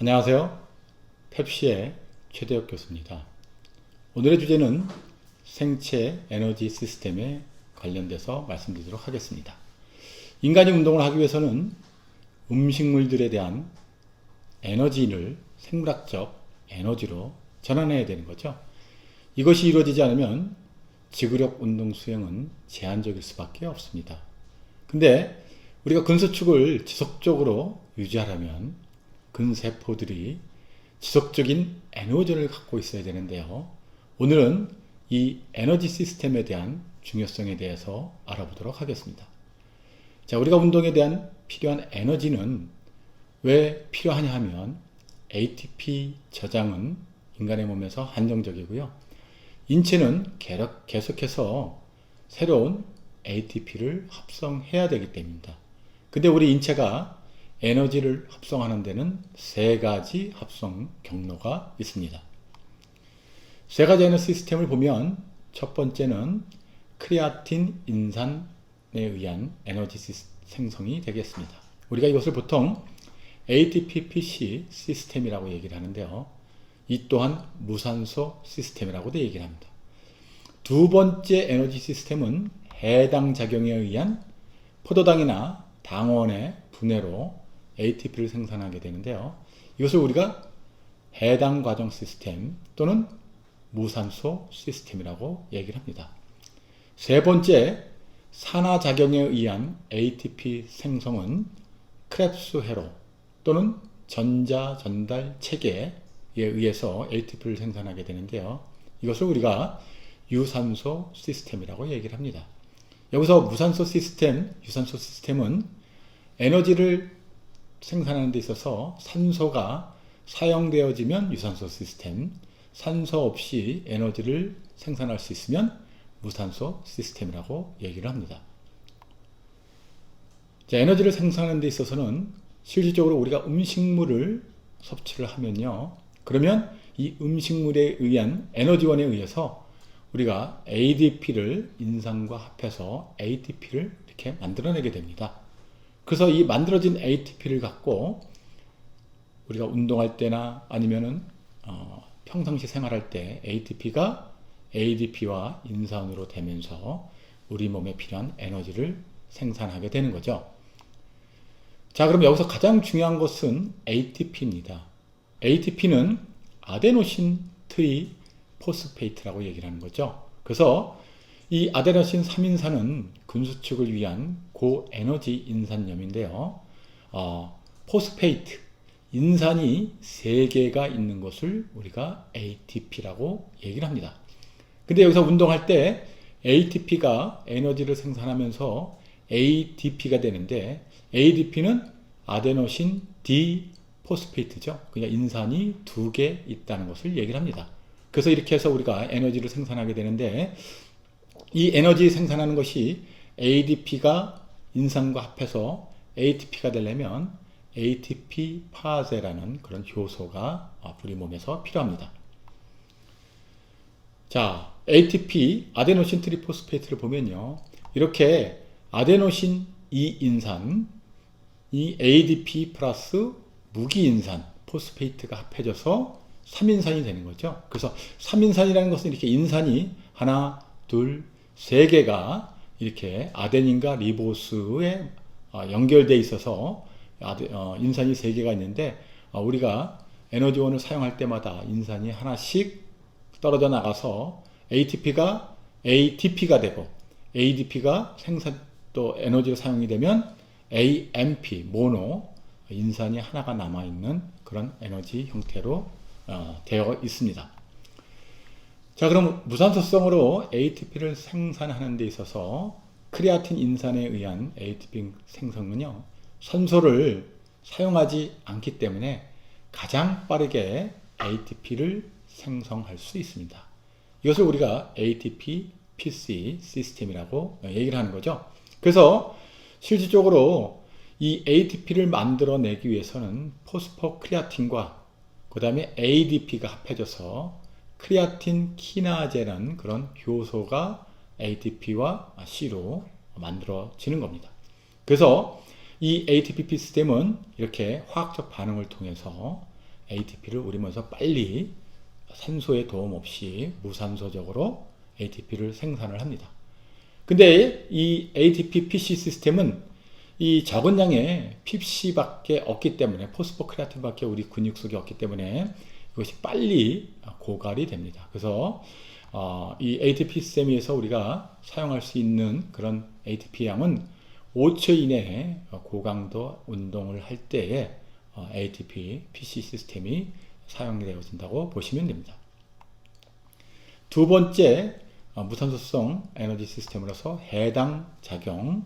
안녕하세요. 펩시의 최대혁 교수입니다. 오늘의 주제는 생체 에너지 시스템에 관련돼서 말씀드리도록 하겠습니다. 인간이 운동을 하기 위해서는 음식물들에 대한 에너지를 생물학적 에너지로 전환해야 되는 거죠. 이것이 이루어지지 않으면 지구력 운동 수행은 제한적일 수밖에 없습니다. 근데 우리가 근수축을 지속적으로 유지하려면 근세포들이 지속적인 에너지를 갖고 있어야 되는데요. 오늘은 이 에너지 시스템에 대한 중요성에 대해서 알아보도록 하겠습니다. 자, 우리가 운동에 대한 필요한 에너지는 왜 필요하냐 하면 ATP 저장은 인간의 몸에서 한정적이고요. 인체는 계속해서 새로운 ATP를 합성해야 되기 때문입니다. 근데 우리 인체가 에너지를 합성하는 데는 세 가지 합성 경로가 있습니다. 세 가지 에너지 시스템을 보면 첫 번째는 크레아틴 인산에 의한 에너지 생성이 되겠습니다. 우리가 이것을 보통 ATP-PC 시스템이라고 얘기를 하는데요. 이 또한 무산소 시스템이라고도 얘기를 합니다. 두 번째 에너지 시스템은 해당 작용에 의한 포도당이나 당원의 분해로 ATP를 생산하게 되는데요. 이것을 우리가 해당 과정 시스템 또는 무산소 시스템이라고 얘기를 합니다. 세 번째, 산화작용에 의한 ATP 생성은 크랩스 회로 또는 전자 전달 체계에 의해서 ATP를 생산하게 되는데요. 이것을 우리가 유산소 시스템이라고 얘기를 합니다. 여기서 무산소 시스템, 유산소 시스템은 에너지를 생산하는 데 있어서 산소가 사용되어지면 유산소 시스템, 산소 없이 에너지를 생산할 수 있으면 무산소 시스템이라고 얘기를 합니다. 자, 에너지를 생산하는 데 있어서는 실질적으로 우리가 음식물을 섭취를 하면요. 그러면 이 음식물에 의한 에너지원에 의해서 우리가 ADP를 인산과 합해서 ATP를 이렇게 만들어내게 됩니다. 그래서 이 만들어진 ATP를 갖고 우리가 운동할 때나 아니면은 어, 평상시 생활할 때 ATP가 ADP와 인산으로 되면서 우리 몸에 필요한 에너지를 생산하게 되는 거죠. 자, 그럼 여기서 가장 중요한 것은 ATP입니다. ATP는 아데노신 트리 포스페이트라고 얘기를 하는 거죠. 그래서 이 아데노신 3인산은 근수축을 위한 고에너지 인산염인데요. 어, 포스페이트, 인산이 3개가 있는 것을 우리가 ATP라고 얘기를 합니다. 근데 여기서 운동할 때 ATP가 에너지를 생산하면서 ADP가 되는데 ADP는 아데노신 D 포스페이트죠. 그러니까 인산이 두 개 있다는 것을 얘기를 합니다. 그래서 이렇게 해서 우리가 에너지를 생산하게 되는데 이 에너지 생산하는 것이 ADP가 인산과 합해서 ATP가 되려면 ATP 파제라는 그런 효소가 우리 몸에서 필요합니다. 자, ATP 아데노신 트리포스페이트를 보면요. 이렇게 아데노신 2인산 이 ADP 플러스 무기인산 포스페이트가 합해져서 3인산이 되는 거죠. 그래서 3인산이라는 것은 이렇게 인산이 하나, 둘, 세 개가 이렇게 아데닌과 리보스에 어, 연결되어 있어서 어, 인산이 세 개가 있는데 어, 우리가 에너지원을 사용할 때마다 인산이 하나씩 떨어져 나가서 ATP가 ATP가 되고 ADP가 생산 또 에너지가 사용이 되면 AMP 모노 인산이 하나가 남아 있는 그런 에너지 형태로 되어 있습니다. 자, 그럼 무산소성으로 ATP를 생산하는 데 있어서 크레아틴 인산에 의한 ATP 생성은요, 산소를 사용하지 않기 때문에 가장 빠르게 ATP를 생성할 수 있습니다. 이것을 우리가 ATP PC 시스템이라고 얘기를 하는 거죠. 그래서 실질적으로 이 ATP를 만들어내기 위해서는 포스포크레아틴과 그 다음에 ADP가 합해져서 크레아틴 키나제라는 그런 효소가 ATP와 C로 만들어지는 겁니다. 그래서 이 ATP 시스템은 이렇게 화학적 반응을 통해서 ATP를 우리면서 빨리 산소의 도움 없이 무산소적으로 ATP를 생산을 합니다. 근데 이 ATP PC 시스템은 이 적은 양의 PC밖에 없기 때문에 포스포크레아틴밖에 우리 근육 속에 없기 때문에 이것이 빨리 고갈이 됩니다. 그래서 어, 이 ATP 시스템에서 우리가 사용할 수 있는 그런 ATP 양은 5초 이내에 고강도 운동을 할 때에 어, ATP PC 시스템이 사용되어진다고 보시면 됩니다. 두 번째 어, 무산소성 에너지 시스템으로서 해당 작용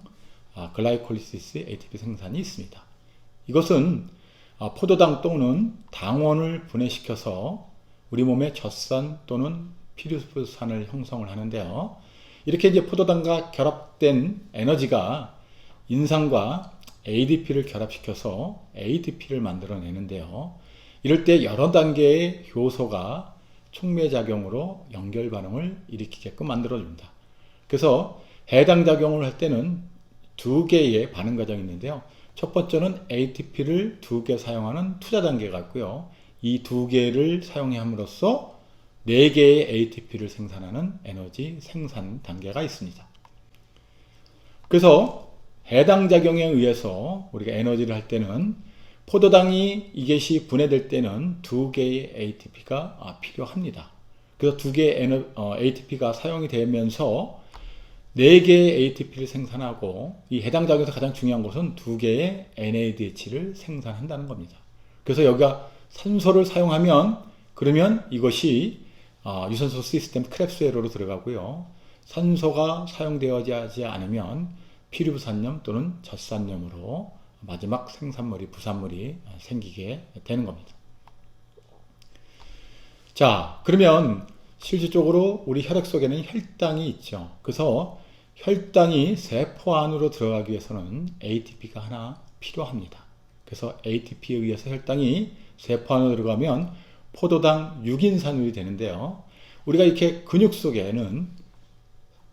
아, 글라이콜리시스 ATP 생산이 있습니다. 이것은 아, 포도당 또는 당원을 분해시켜서 우리 몸의 젖산 또는 피루산을 형성을 하는데요. 이렇게 이제 포도당과 결합된 에너지가 인산과 ADP를 결합시켜서 ATP를 만들어내는데요. 이럴 때 여러 단계의 효소가 촉매작용으로 연결 반응을 일으키게끔 만들어줍니다. 그래서 해당 작용을 할 때는 두 개의 반응 과정이 있는데요. 첫 번째는 ATP를 두 개 사용하는 투자 단계가 있고요. 이 두 개를 사용함으로써 네 개의 ATP를 생산하는 에너지 생산 단계가 있습니다. 그래서 해당 작용에 의해서 우리가 에너지를 할 때는 포도당이 이것이 분해될 때는 두 개의 ATP가 필요합니다. 그래서 두 개의 ATP가 사용이 되면서 네 개의 ATP를 생산하고 이 해당 작용에서 가장 중요한 것은 두 개의 NADH를 생산한다는 겁니다. 그래서 여기가 산소를 사용하면 그러면 이것이 아, 유산소 시스템 크랩스 회로로 들어가고요. 산소가 사용되어지지 않으면 피류부산염 또는 젖산염으로 마지막 생산물이 부산물이 생기게 되는 겁니다. 자, 그러면 실질적으로 우리 혈액 속에는 혈당이 있죠. 그래서 혈당이 세포 안으로 들어가기 위해서는 ATP가 하나 필요합니다. 그래서 ATP에 의해서 혈당이 세포 안으로 들어가면 포도당 6인산율이 되는데요. 우리가 이렇게 근육 속에는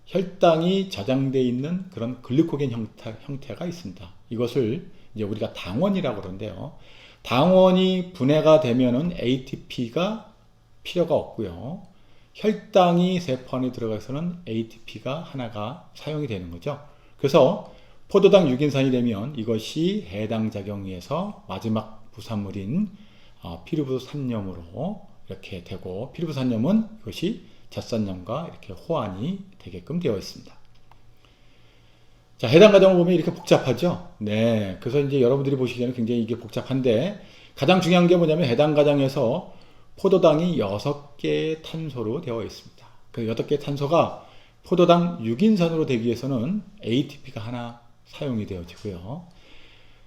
혈당이 저장되어 있는 그런 글루코겐 형태, 형태가 있습니다. 이것을 이제 우리가 당원이라고 그러는데요. 당원이 분해가 되면은 ATP가 필요가 없고요. 혈당이 세포 안에 들어가서는 ATP가 하나가 사용이 되는 거죠. 그래서 포도당 6인산이 되면 이것이 해당 작용에서 마지막 부산물인 어, 피루부산염으로 이렇게 되고 피루부산염은 이것이 젖산염과 이렇게 호환이 되게끔 되어 있습니다. 자, 해당 과정을 보면 이렇게 복잡하죠? 네. 그래서 이제 여러분들이 보시기에는 굉장히 이게 복잡한데 가장 중요한 게 뭐냐면 해당 과정에서 포도당이 6개의 탄소로 되어 있습니다. 그 8개의 탄소가 포도당 6인산으로 되기 위해서는 ATP가 하나 사용이 되어지고요.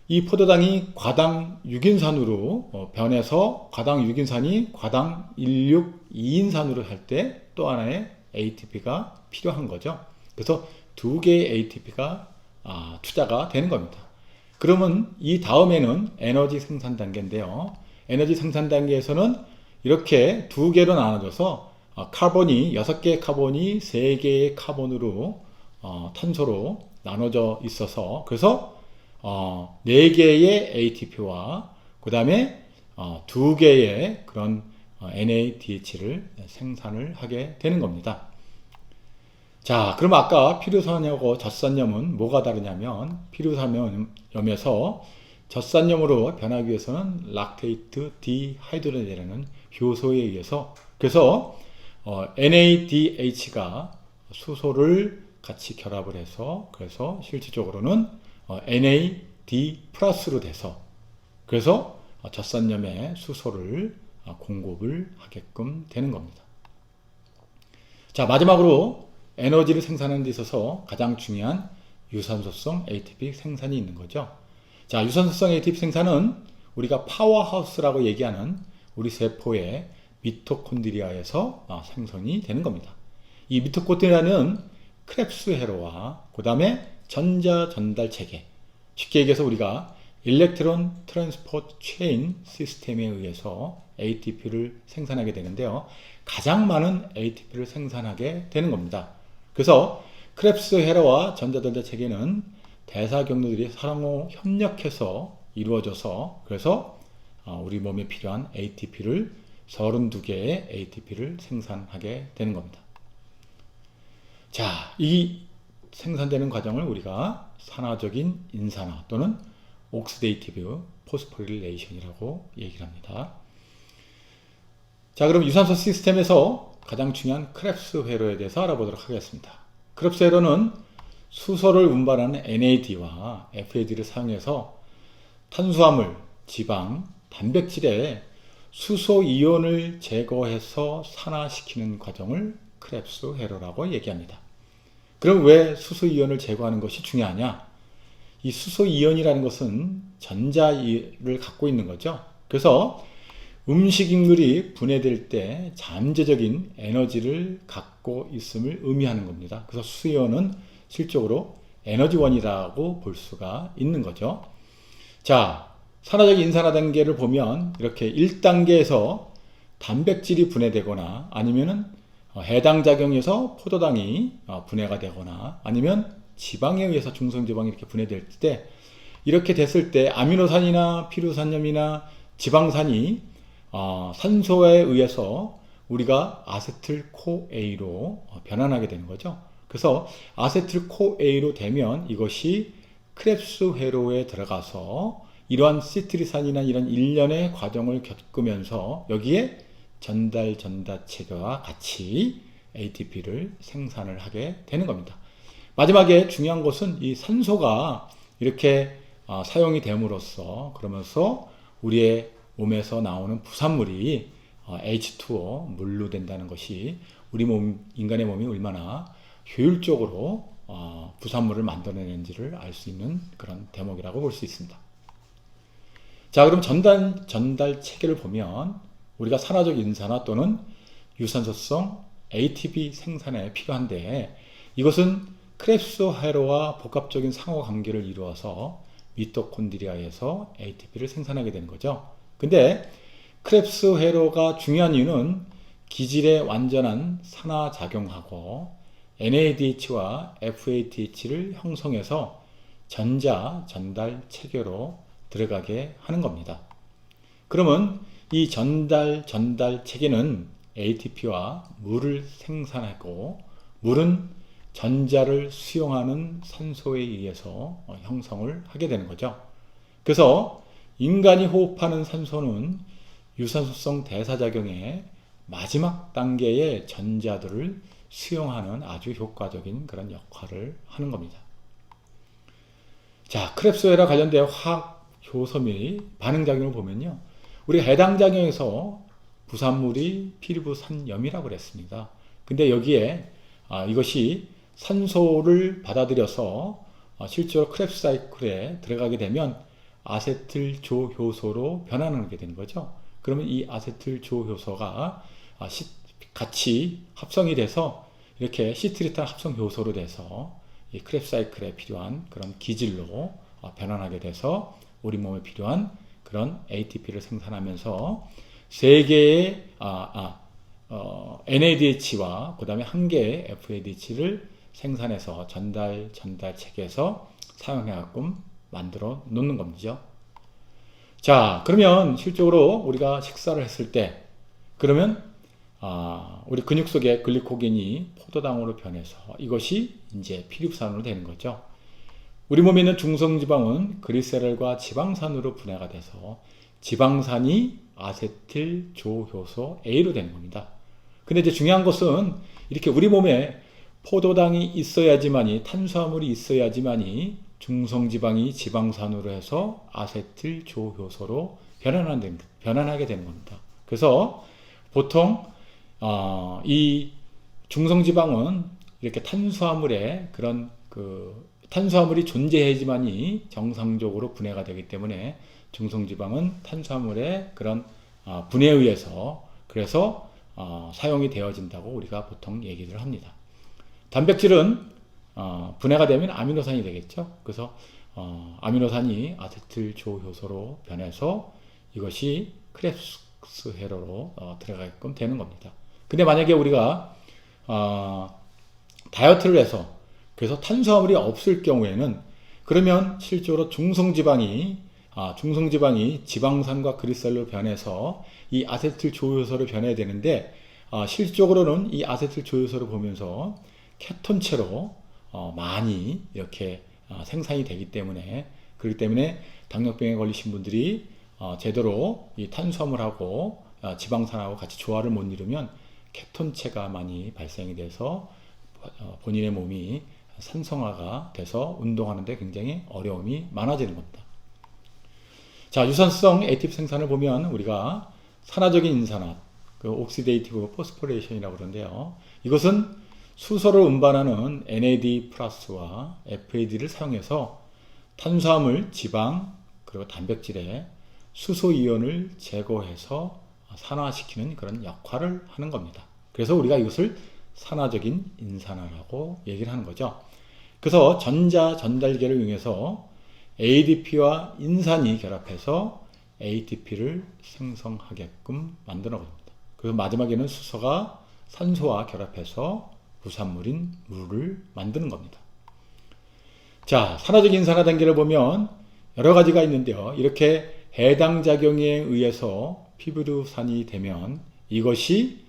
이 포도당이 과당 6인산으로 어, 변해서 과당 6인산이 과당 16 2인산으로 할 때 또 하나의 ATP가 필요한 거죠. 그래서 두 개의 ATP가 아, 투자가 되는 겁니다. 그러면 이 다음에는 에너지 생산 단계인데요. 에너지 생산 단계에서는 이렇게 두 개로 나눠져서 어, 카본이 여섯 개의 카본이 세 개의 카본으로 어, 탄소로 나눠져 있어서 그래서 어, 네 개의 ATP와 그 다음에 어, 두 개의 그런 어, NADH를 생산을 하게 되는 겁니다. 자, 그럼 아까 피루산염하고 젖산염은 뭐가 다르냐면 피루산염에서 젖산염으로 변하기 위해서는 락테이트 디하이드로겐이라는 효소에 의해서 그래서 어, NADH가 수소를 같이 결합을 해서 그래서 실질적으로는 어, NAD 플러스로 돼서 그래서 어, 젖산염의 수소를 어, 공급을 하게끔 되는 겁니다. 자 마지막으로 에너지를 생산하는 데 있어서 가장 중요한 유산소성 ATP 생산이 있는 거죠. 자 유산소성 ATP 생산은 우리가 파워하우스라고 얘기하는 우리 세포의 미토콘드리아에서 아, 생성이 되는 겁니다. 이 미토콘드리아는 크랩스 회로와 그 다음에 전자 전달 체계 쉽게 얘기해서 우리가 일렉트론 트랜스포트 체인 시스템에 의해서 ATP를 생산하게 되는데요. 가장 많은 ATP를 생산하게 되는 겁니다. 그래서 크랩스 헤라와 전자전자 체계는 대사 경로들이 상호 협력해서 이루어져서 그래서 어, 우리 몸에 필요한 ATP를 32개의 ATP를 생산하게 되는 겁니다. 자, 이 생산되는 과정을 우리가 산화적인 인산화 또는 옥시데이티브 포스포릴레이션이라고 얘기를 합니다. 자, 그럼 유산소 시스템에서 가장 중요한 크랩스 회로에 대해서 알아보도록 하겠습니다. 크랩스 회로는 수소를 운반하는 NAD와 FAD를 사용해서 탄수화물, 지방, 단백질에 수소 이온을 제거해서 산화시키는 과정을 크랩스 회로라고 얘기합니다. 그럼 왜 수소 이온을 제거하는 것이 중요하냐? 이 수소 이온이라는 것은 전자를 갖고 있는 거죠. 그래서 음식인물이 분해될 때 잠재적인 에너지를 갖고 있음을 의미하는 겁니다. 그래서 수이온은 실적으로 에너지원이라고 볼 수가 있는 거죠. 자, 산화적 인산화 단계를 보면 이렇게 1단계에서 단백질이 분해되거나 아니면은 어, 해당 작용에서 포도당이 어, 분해가 되거나 아니면 지방에 의해서 중성지방이 이렇게 분해될 때 이렇게 됐을 때 아미노산이나 피루산염이나 지방산이 어, 산소에 의해서 우리가 아세틸코A로 변환하게 되는 거죠. 그래서 아세틸코A로 되면 이것이 크랩스 회로에 들어가서 이러한 시트리산이나 이런 일련의 과정을 겪으면서 여기에 전달 체계와 같이 ATP를 생산을 하게 되는 겁니다. 마지막에 중요한 것은 이 산소가 이렇게 어, 사용이 됨으로써 그러면서 우리의 몸에서 나오는 부산물이 어, H2O 물로 된다는 것이 우리 몸 인간의 몸이 얼마나 효율적으로 어, 부산물을 만들어내는지를 알 수 있는 그런 대목이라고 볼 수 있습니다. 자, 그럼 전달 전달 체계를 보면 우리가 산화적 인산화 또는 유산소성 ATP 생산에 필요한데 이것은 크랩스 회로와 복합적인 상호 관계를 이루어서 미토콘드리아에서 ATP를 생산하게 되는 거죠. 근데 크랩스 회로가 중요한 이유는 기질의 완전한 산화 작용하고 NADH와 FATH를 형성해서 전자 전달 체계로 들어가게 하는 겁니다. 그러면 이 전달 전달 체계는 ATP와 물을 생산하고 물은 전자를 수용하는 산소에 의해서 형성을 하게 되는 거죠. 그래서 인간이 호흡하는 산소는 유산소성 대사작용의 마지막 단계의 전자들을 수용하는 아주 효과적인 그런 역할을 하는 겁니다. 자, 크랩스웨라 관련된 화학 및 반응작용을 보면요. 우리가 해당 작용에서 부산물이 피리부산염이라고 그랬습니다. 근데 여기에 아, 이것이 산소를 받아들여서 아, 실제로 크랩 사이클에 들어가게 되면 아세틸 조효소로 변환하게 되는 거죠. 그러면 이 아세틸 조효소가 아, 같이 합성이 돼서 이렇게 시트리탄 합성 효소로 돼서 이 크랩 사이클에 필요한 그런 기질로 아, 변환하게 돼서 우리 몸에 필요한 그런 ATP를 생산하면서 세 개의 아, 아, 어, NADH와 그 다음에 한 개의 FADH를 생산해서 전달 전달 체계에서 사용해갖고 만들어 놓는 겁니다. 자, 그러면 실적으로 우리가 식사를 했을 때 그러면 아, 우리 근육 속에 글리코겐이 포도당으로 변해서 이것이 이제 피립산으로 되는 거죠. 우리 몸에 있는 중성지방은 그리세롤과 지방산으로 분해가 돼서 지방산이 아세틸 조효소 A로 되는 겁니다. 근데 이제 중요한 것은 이렇게 우리 몸에 포도당이 있어야지만이 탄수화물이 있어야지만이 중성지방이 지방산으로 해서 아세틸 조효소로 변환하는, 변환하게 되는 겁니다. 그래서 보통 어, 이 중성지방은 이렇게 탄수화물의 그런 그 탄수화물이 존재해야지만이 정상적으로 분해가 되기 때문에 중성지방은 탄수화물의 그런 어, 분해에 의해서 그래서 어, 사용이 되어진다고 우리가 보통 얘기를 합니다. 단백질은 어, 분해가 되면 아미노산이 되겠죠. 그래서 어, 아미노산이 아세틸 조효소로 변해서 이것이 크랩스 회로로 어, 들어가게끔 되는 겁니다. 근데 만약에 우리가 어, 다이어트를 해서 그래서 탄수화물이 없을 경우에는 그러면 실제로 중성지방이 아, 중성지방이 지방산과 그리셀로 변해서 이 아세틸 조효소로 변해야 되는데 아, 실질적으로는 이 아세틸 조효소를 보면서 케톤체로 어, 많이 이렇게 아, 생산이 되기 때문에 그렇기 때문에 당뇨병에 걸리신 분들이 어, 제대로 이 탄수화물하고 아, 지방산하고 같이 조화를 못 이루면 케톤체가 많이 발생이 돼서 어, 본인의 몸이 산성화가 돼서 운동하는데 굉장히 어려움이 많아지는 겁니다. 자, 유산성 ATP 생산을 보면 우리가 산화적인 인산화, 그 옥시데이티브 포스포레이션이라고 그러는데요. 이것은 수소를 운반하는 NAD 플러스와 FAD를 사용해서 탄수화물, 지방, 그리고 단백질에 수소 이온을 제거해서 산화시키는 그런 역할을 하는 겁니다. 그래서 우리가 이것을 산화적인 인산화라고 얘기를 하는 거죠. 그래서 전자 전달계를 이용해서 ADP와 인산이 결합해서 ATP를 생성하게끔 만드는 겁니다. 그래서 마지막에는 수소가 산소와 결합해서 부산물인 물을 만드는 겁니다. 자, 산화적 인 산화 단계를 보면 여러 가지가 있는데요. 이렇게 해당 작용에 의해서 피부류산이 되면 이것이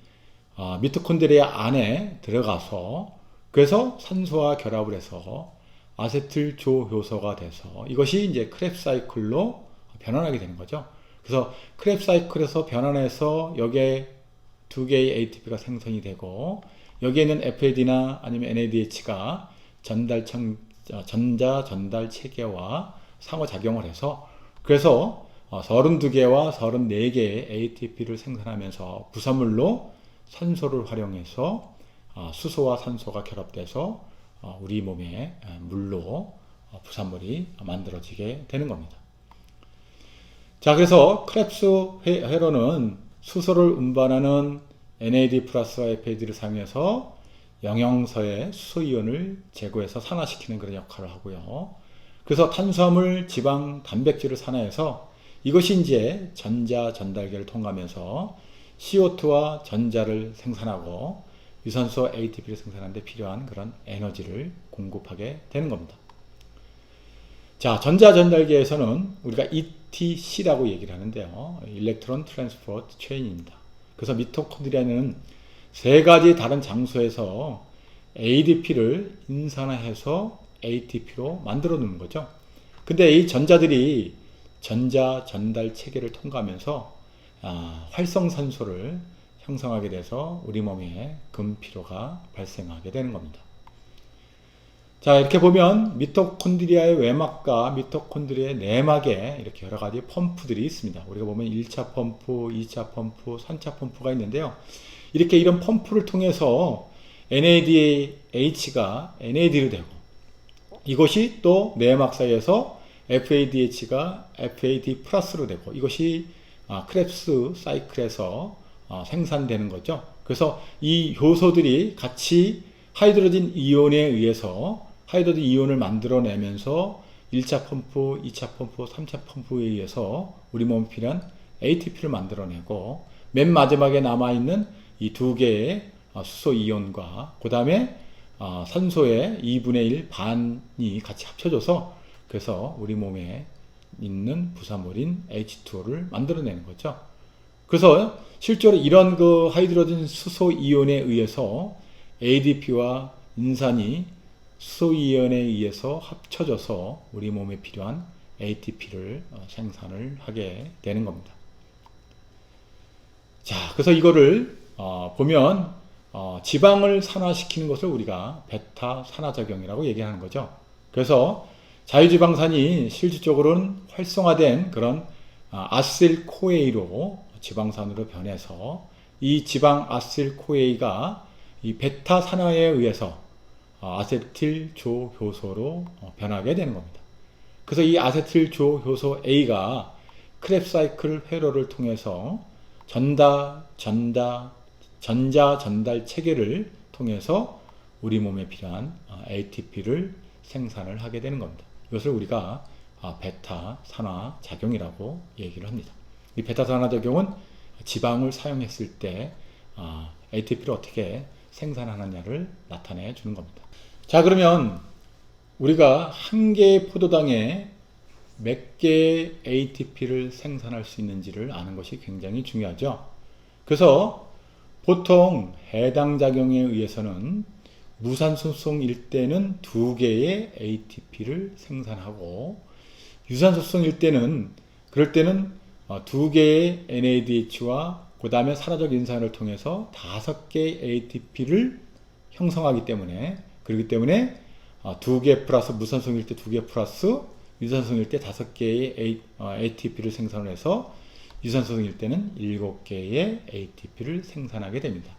아, 미토콘드리아 안에 들어가서 그래서 산소와 결합을 해서 아세틸 조 효소가 돼서 이것이 이제 크랩 사이클로 변환하게 되는 거죠. 그래서 크랩 사이클에서 변환해서 여기에 두 개의 ATP가 생성이 되고 여기에 는 FAD나 아니면 NADH가 전달청 어, 전자 전달 체계와 상호작용을 해서 그래서 32개와 34개의 ATP를 생산하면서 부산물로 산소를 활용해서 어, 수소와 산소가 결합돼서 어, 우리 몸에 물로 부산물이 만들어지게 되는 겁니다. 자, 그래서 크랩스 회로는 수소를 운반하는 NAD 플러스와 FAD를 사용해서 영양소의 수소이온을 제거해서 산화시키는 그런 역할을 하고요. 그래서 탄수화물, 지방, 단백질을 산화해서 이것이 이제 전자 전달계를 통하면서 CO2와 전자를 생산하고 유산소 ATP를 생산하는 데 필요한 그런 에너지를 공급하게 되는 겁니다. 자, 전자 전달계에서는 우리가 ETC라고 얘기를 하는데요. 일렉트론 트랜스포트 체인입니다. 그래서 미토콘드리아는 세 가지 다른 장소에서 ADP를 인산화해서 ATP로 만들어 놓는 거죠. 근데 이 전자들이 전자 전달 체계를 통과하면서 아, 활성산소를 형성하게 돼서 우리 몸에 금피로가 발생하게 되는 겁니다. 자, 이렇게 보면 미토콘드리아의 외막과 미토콘드리아의 내막에 이렇게 여러 가지 펌프들이 있습니다. 우리가 보면 1차 펌프, 2차 펌프, 3차 펌프가 있는데요. 이렇게 이런 펌프를 통해서 NADH가 NAD로 되고 이것이 또 내막 사이에서 FADH가 FAD 플러스로 되고 이것이 아, 크랩스 사이클에서 아, 생산되는 거죠. 그래서 이 효소들이 같이 하이드로진 이온에 의해서 하이드로진 이온을 만들어내면서 1차 펌프, 2차 펌프, 3차 펌프에 의해서 우리 몸에 필요한 ATP를 만들어내고 맨 마지막에 남아있는 이 두 개의 아, 수소 이온과 그 다음에 산소의 2분의 1 반이 같이 합쳐져서 그래서 우리 몸에 있는 부산물인 H2O를 만들어내는 거죠. 그래서 실제로 이런 그 하이드로진 수소 이온에 의해서 ADP와 인산이 수소 이온에 의해서 합쳐져서 우리 몸에 필요한 ATP를 어, 생산을 하게 되는 겁니다. 자, 그래서 이거를 어, 보면 어, 지방을 산화시키는 것을 우리가 베타 산화작용이라고 얘기하는 거죠. 그래서 자유지방산이 실질적으로는 활성화된 그런 아, 아실코에이로 지방산으로 변해서 이 지방 아실코에이가 이 베타 산화에 의해서 어, 아세틸 조 효소로 어, 변하게 되는 겁니다. 그래서 이 아세틸 조 효소 A가 크랩 사이클 회로를 통해서 전다, 전다, 전자 전달 체계를 통해서 우리 몸에 필요한 ATP를 생산을 하게 되는 겁니다. 이것을 우리가 아, 베타 산화 작용이라고 얘기를 합니다. 이 베타 산화 작용은 지방을 사용했을 때 ATP를 아, 어떻게 생산하느냐를 나타내 주는 겁니다. 자, 그러면 우리가 한 개의 포도당에 몇 개의 ATP를 생산할 수 있는지를 아는 것이 굉장히 중요하죠. 그래서 보통 해당 작용에 의해서는 무산소성일 때는 두 개의 ATP를 생산하고 유산소성일 때는 그럴 때는 어, 두 개의 NADH와 그 다음에 산화적 인산을 통해서 다섯 개의 ATP를 형성하기 때문에 그렇기 때문에 어, 두개 플러스 무산소일 때 두 개 플러스 유산소일 때 다섯 개의 ATP를 생산해서 유산소일 때는 일곱 개의 ATP를 생산하게 됩니다.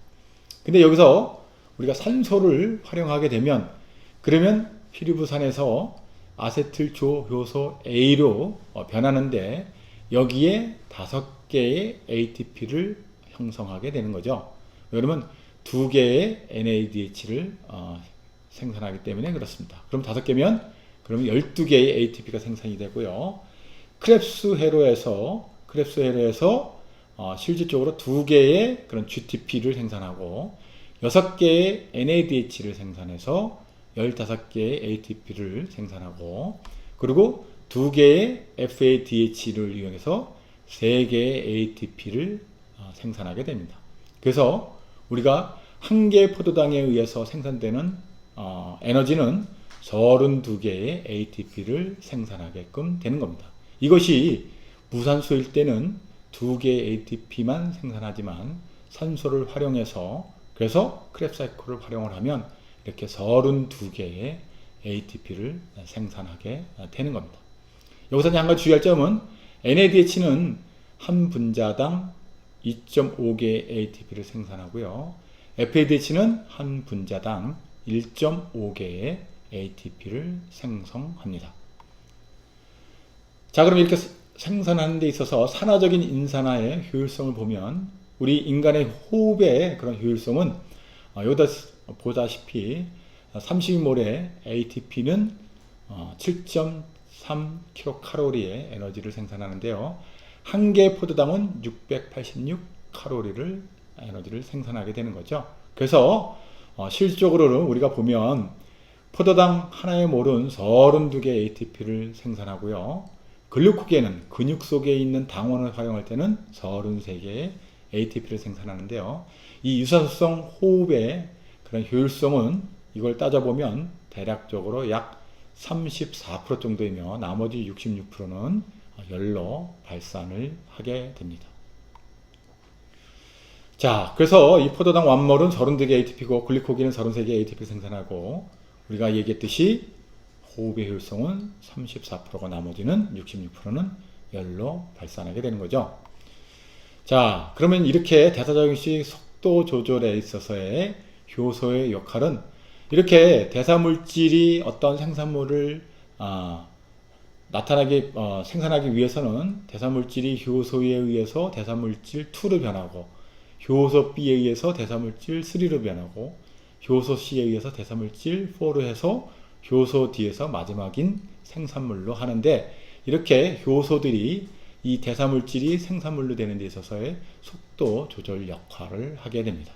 근데 여기서 우리가 산소를 활용하게 되면 그러면 피리부산에서 아세틸조 효소 A로 어, 변하는데 여기에 다섯 개의 ATP를 형성하게 되는 거죠. 그러면 두 개의 NADH를 어, 생산하기 때문에 그렇습니다. 그럼 다섯 개면 그러면 12개의 ATP가 생산이 되고요. 크랩스 회로에서 크랩스 회로에서 어, 실질적으로 두 개의 그런 GTP를 생산하고 여섯 개의 NADH를 생산해서 15개의 ATP를 생산하고 그리고 두 개의 FADH를 이용해서 세 개의 ATP를 어, 생산하게 됩니다. 그래서 우리가 한 개의 포도당에 의해서 생산되는 어, 에너지는 32개의 ATP를 생산하게끔 되는 겁니다. 이것이 무산소일 때는 두 개의 ATP만 생산하지만 산소를 활용해서 그래서 크랩 사이클을 활용을 하면 이렇게 32개의 ATP를 생산하게 되는 겁니다. 여기서 한 가지 주의할 점은 NADH는 한 분자당 2.5개의 ATP를 생산하고요. FADH는 한 분자당 1.5개의 ATP를 생성합니다. 자, 그럼 이렇게 생산하는 데 있어서 산화적인 인산화의 효율성을 보면 우리 인간의 호흡의 그런 효율성은 어, 여기다 보다시피 30몰의 ATP는 7.3kcal의 에너지를 생산하는데요. 한 개 포도당은 686칼로리를 에너지를 생산하게 되는 거죠. 그래서 어, 실질적으로는 우리가 보면 포도당 하나의 몰은 32개 ATP를 생산하고요. 글루코겐은 근육 속에 있는 당원을 활용할 때는 33개의 ATP를 생산하는데요. 이 유산소성 호흡의 그런 효율성은 이걸 따져보면 대략적으로 약 34% 정도이며 나머지 66%는 열로 발산을 하게 됩니다. 자, 그래서 이 포도당 완몰은 32개 ATP고 글리코겐은 33개 ATP 생산하고 우리가 얘기했듯이 호흡의 효율성은 34%고 나머지는 66%는 열로 발산하게 되는 거죠. 자, 그러면 이렇게 대사적인 속도 조절에 있어서의 효소의 역할은 이렇게 대사물질이 어떤 생산물을 아, 나타나게 어, 생산하기 위해서는 대사물질이 효소에 의해서 대사물질 2로 변하고 효소 B에 의해서 대사물질 3로 변하고 효소 C에 의해서 대사물질 4로 해서 효소 D에서 마지막인 생산물로 하는데 이렇게 효소들이 이 대사물질이 생산물로 되는 데 있어서의 속도 조절 역할을 하게 됩니다.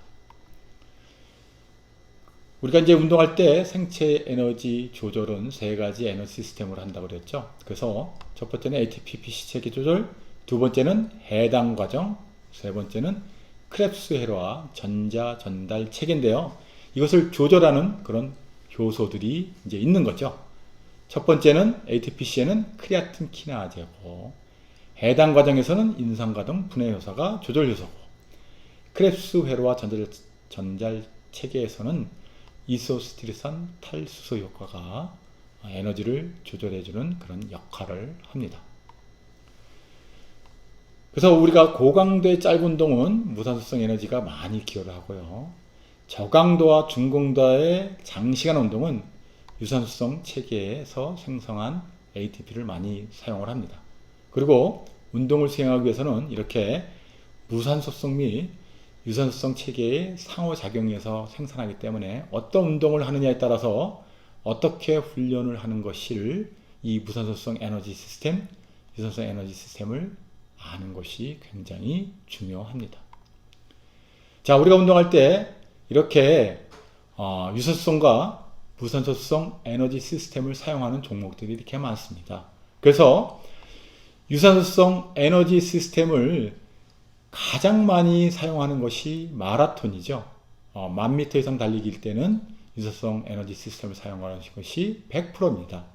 우리가 이제 운동할 때 생체 에너지 조절은 세 가지 에너지 시스템으로 한다고 그랬죠. 그래서 첫 번째는 ATP PC 체계 조절, 두 번째는 해당 과정, 세 번째는 크랩스 회로와 전자 전달 체계인데요. 이것을 조절하는 그런 효소들이 이제 있는 거죠. 첫 번째는 ATPC에는 크리아틴 키나제고 해당 과정에서는 인산과등 분해 효소가 조절 효소고 크랩스 회로와 전달, 전달 체계에서는 이소스티르산 탈수소 효과가 에너지를 조절해주는 그런 역할을 합니다. 그래서 우리가 고강도의 짧은 운동은 무산소성 에너지가 많이 기여를 하고요. 저강도와 중강도의 장시간 운동은 유산소성 체계에서 생성한 ATP를 많이 사용을 합니다. 그리고 운동을 수행하기 위해서는 이렇게 무산소성 및 유산소성 체계의 상호작용에서 생산하기 때문에 어떤 운동을 하느냐에 따라서 어떻게 훈련을 하는 것을 이 무산소성 에너지 시스템, 유산소 에너지 시스템을 아는 것이 굉장히 중요합니다. 자, 우리가 운동할 때 이렇게 어, 유산소성과 무산소성 에너지 시스템을 사용하는 종목들이 이렇게 많습니다. 그래서 유산소성 에너지 시스템을 가장 많이 사용하는 것이 마라톤이죠. 어, 만 미터 이상 달리기일 때는 유산소성 에너지 시스템을 사용하는 것이 100%입니다.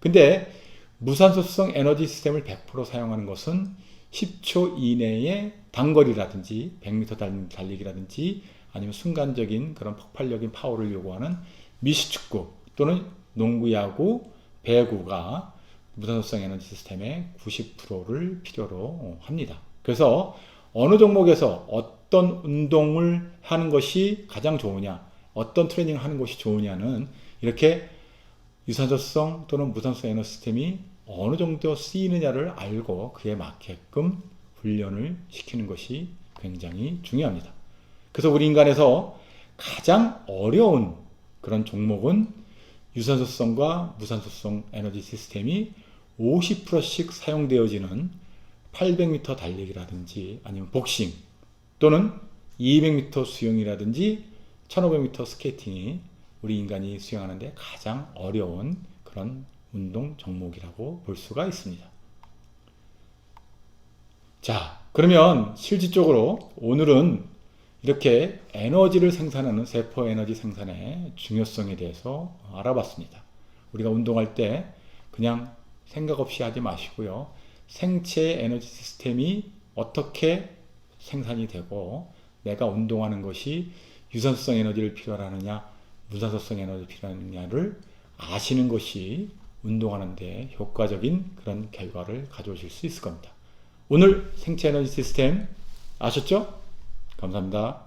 근데 무산소성 에너지 시스템을 100% 사용하는 것은 10초 이내의 단거리라든지 100m 달- 달리기라든지 아니면 순간적인 그런 폭발적인 파워를 요구하는 미식축구 또는 농구, 야구, 배구가 무산소성 에너지 시스템의 90%를 필요로 합니다. 그래서 어느 종목에서 어떤 운동을 하는 것이 가장 좋으냐, 어떤 트레이닝을 하는 것이 좋으냐는 이렇게 유산소성 또는 무산소 에너지 시스템이 어느 정도 쓰이느냐를 알고 그에 맞게끔 훈련을 시키는 것이 굉장히 중요합니다. 그래서 우리 인간에서 가장 어려운 그런 종목은 유산소성과 무산소성 에너지 시스템이 50%씩 사용되어지는 800m 달리기라든지 아니면 복싱 또는 200m 수영이라든지 1500m 스케이팅이 우리 인간이 수행하는데 가장 어려운 그런 운동 종목이라고 볼 수가 있습니다. 자, 그러면 실질적으로 오늘은 이렇게 에너지를 생산하는 세포 에너지 생산의 중요성에 대해서 알아봤습니다. 우리가 운동할 때 그냥 생각 없이 하지 마시고요. 생체 에너지 시스템이 어떻게 생산이 되고 내가 운동하는 것이 유산소성 에너지를 필요로 하느냐, 무산소성 에너지를 필요하느냐를 아시는 것이 운동하는 데 효과적인 그런 결과를 가져오실 수 있을 겁니다. 오늘 생체 에너지 시스템 아셨죠? 감사합니다.